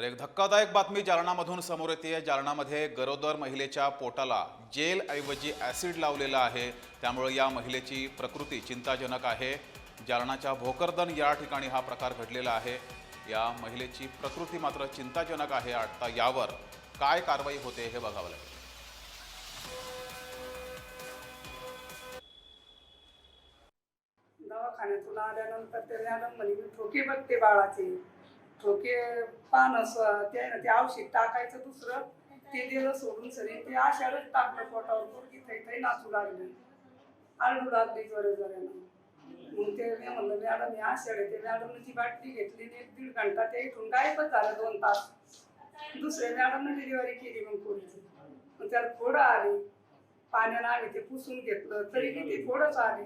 तर एक धक्कादायक बातमी जालनामधून समोर येते. जालनामध्ये गरोदर महिलेच्या पोटाला जेलऐवजी ॲसिड लावलेला आहे. त्यामुळे या महिलेची प्रकृती चिंताजनक आहे. जालनाच्या भोकरदन या ठिकाणी हा प्रकार घडलेला आहे. या महिलेची प्रकृती मात्र चिंताजनक आहे आता यावर काय कारवाई होते हे बघावं लागेल. दवाखान्यातून आल्यानंतर ते मॅडम म्हणे मी ठोके बघते बाळाचे. ठोके पान ते आहे ना ते औषध टाकायचं दुसरं ते दिलं सोडून सरी ते आषाढच टाकलं पोटावर पोरगी थै थै नाचू लागली. आरडू लागली जरा जऱ्यानं मग ते मी म्हणलं मॅडम हे आषाढ आहे ते मॅडमने ती बाटली घेतली आणि एक दीड घंटा ते इथून गायबच झालं दोन तास. दुसऱ्या मॅडमनं डिलिव्हरी केली मग पोरीची. मग त्याला थोडं आली. पाण्यानं आम्ही ते पुसून घेतलं. तरी किती थोडंच आली.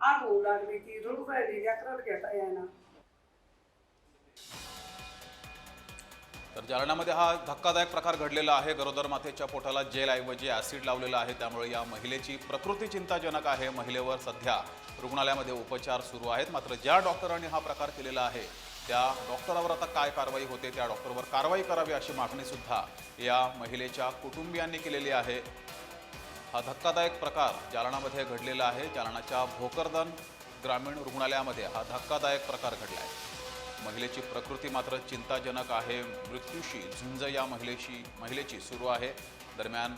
आग होऊ लागली ती रडू राहिली लेकराला घेता येणार तर जालनामध्ये हा धक्कादायक प्रकार घडलेला आहे. गरोदर मातेच्या पोटाला जेल ऐवजी ॲसिड लावलेला आहे. त्यामुळे या महिलेची प्रकृती चिंताजनक आहे. महिलेवर सध्या रुग्णालयामध्ये उपचार सुरू आहेत. मात्र ज्या डॉक्टरांनी हा प्रकार केलेला आहे त्या डॉक्टरावर आता काय कारवाई होते त्या डॉक्टरवर कारवाई करावी अशी मागणीसुद्धा या महिलेच्या कुटुंबियांनी केलेली आहे. हा धक्कादायक प्रकार जालनामध्ये घडलेला आहे. जालनाच्या भोकरदन ग्रामीण रुग्णालयामध्ये हा धक्कादायक प्रकार घडला आहे. महिलेची प्रकृती मात्र चिंताजनक आहे. मृत्यूशी झुंज या महिलेशी महिलेची सुरू आहे. दरम्यान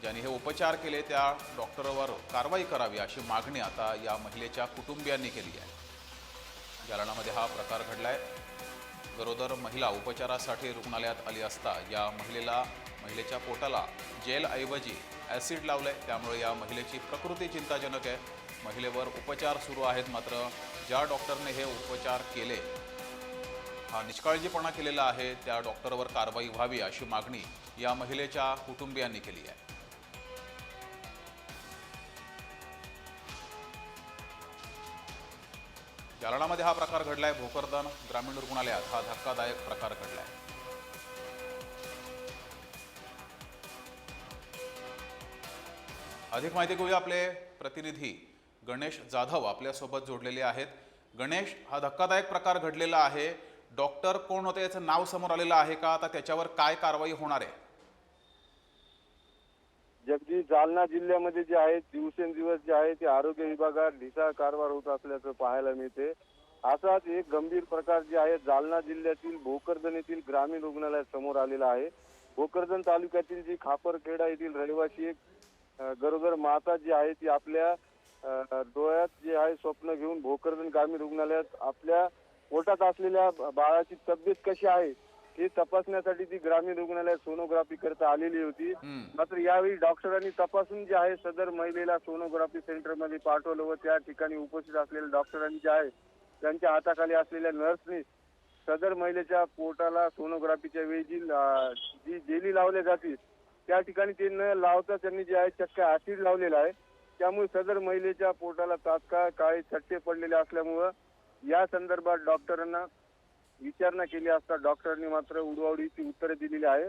ज्यांनी हे उपचार केले त्या डॉक्टरवर कारवाई करावी अशी मागणी आता या महिलेच्या कुटुंबियांनी केली आहे. जालनामध्ये हा प्रकार घडला आहे गरोदर महिला उपचारासाठी रुग्णालयात आली असता या महिलेला महिलेच्या पोटाला जेलऐवजी ॲसिड लावलं आहे त्यामुळे या महिलेची प्रकृती चिंताजनक आहे. महिलेवर उपचार सुरू आहेत मात्र ज्या डॉक्टरने हे उपचार केले हा निष्काळजीपणा केलेला आहे त्या डॉक्टरवर कारवाई व्हावी अशी मागणी या महिलेच्या कुटुंबियांनी केली आहे. जालनामध्ये हा प्रकार घडलाय भोकरदन ग्रामीण रुग्णालयात हा धक्कादायक प्रकार घडलाय. अधिक माहिती घेऊया आपले प्रतिनिधी गणेश जाधव आपल्यासोबत जोडलेले आहेत. गणेश हा धक्कादायक प्रकार घडलेला आहे. डॉक्टर कोण होते याचं नाव समोर आलेलं आहे का? आता त्याच्यावर काय कारवाई होणार आहे? जगदीश जालना जिल्ह्यामध्ये जे आहे दिवसेंदिवस जे आहे ते आरोग्य विभागात ढिसाळ कारभार होत असल्याचं पाहायला मिळते. असाच एक गंभीर प्रकार जे आहे जालना जिल्ह्यातील भोकरदन येथील ग्रामीण रुग्णालयात समोर आलेला आहे. भोकरदन तालुक्यातील जी खापरखेडा येथील रहिवासी एक गरोदर माता जी आहे ती आपल्या डोळ्यात जे आहे स्वप्न घेऊन भोकरदन ग्रामीण रुग्णालयात आपल्या पोटात असलेल्या बाळाची तब्येत कशी आहे हे तपासण्यासाठी ती ग्रामीण रुग्णालयात सोनोग्राफी करता आलेली होती. मात्र यावेळी डॉक्टरांनी तपासून जे आहे सदर महिलेला सोनोग्राफी सेंटरमध्ये पाठवलं व त्या ठिकाणी उपस्थित असलेल्या डॉक्टरांनी जे आहे त्यांच्या हाताखाली असलेल्या नर्सनी सदर महिलेच्या पोटाला सोनोग्राफीच्या वेळी जी जी जेली लावल्या जाते त्या ठिकाणी ते न लावता त्यांनी जे आहे चक्क ऍसिड लावलेला आहे त्यामुळे सदर महिलेच्या पोटाला तात्काळ काळे चट्टे पडलेले असल्यामुळं या संदर्भात डॉक्टरांना विचारणा केली असता डॉक्टरांनी मात्र उडवाउडीची उत्तरे दिलेली आहे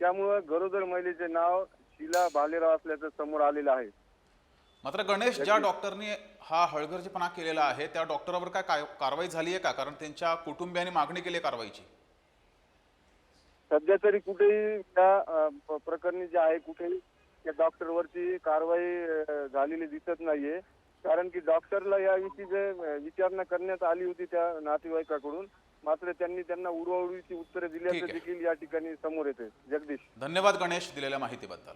त्यामुळं गरोदर महिलेचे नाव शिला भालेराव असल्याचं समोर आलेलं आहे. मात्र गणेश ज्या डॉक्टरनी हा हळगर्जीपणा केलेला आहे त्या डॉक्टरवर काय काय कारवाई झाली आहे का? कारण त्यांच्या कुटुंबियांनी मागणी केली कारवाईची. सध्या तरी कुठेही त्या प्रकरणी जे आहे कुठेही त्या डॉक्टरवरती कारवाई झालेली दिसत नाहीये. कारण की डॉक्टरला याविषयी जे अ, विचारणा करण्यात आली होती त्या नातेवाईकाकडून मात्र त्यांनी त्यांना उडवाउडीची उत्तरे दिल्याचं. देखील या ठिकाणी समोर येते जगदीश. धन्यवाद गणेश दिलेल्या माहितीबद्दल.